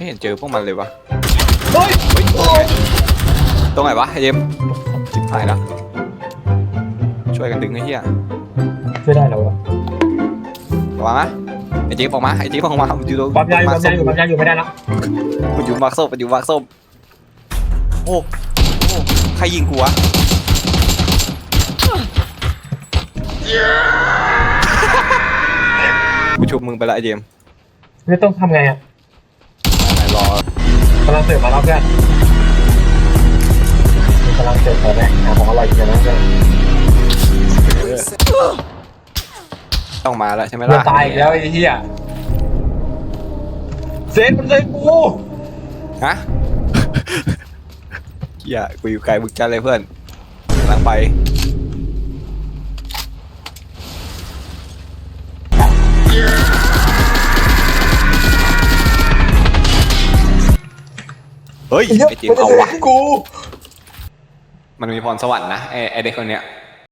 ไม่เห็นเจอพวกมันเลยวะเฮ้ยเฮ้ยตรงไหนวะไอ้เจมส์จิบหายแล้วช่วยกันดึงไอ้เหี้ยช่วยได้แล้ววะระวังนะไอ้เจมส์ออกมาไอ้เจมส์ออกมามันอยู่ตรงปั๊มยาอยู่มาปั๊มส้ยามอยู่ปั๊มยาอยู่ไม่ได้แล้วมันอยู่มาร์คส้มมันอยู่มาร์คส้มโอ้โอ้ใครยิงกูวะกูชุบมึงไปละไอ้เจมส์ไม่ต้องทำไงอะไหนรอกำ ลังเสิร์ฟมาแล้วเพื่อนกำลังเสิร์ฟของแม่หาของอร่อยกินนะเพื่อนเออต้องมาแล้วใช่ไหมจะล่ะตายอีกแล้วไอ้เหี้ยเซนมันเลยกูฮะเฮียกูอยู่ไกลมึงจัดเลยเพื่อนกำลังไป เฮ้ยไอเจมส์เอาวะกู มันมีพรสวรรค์นะไอไอเด็กคนเนี้ย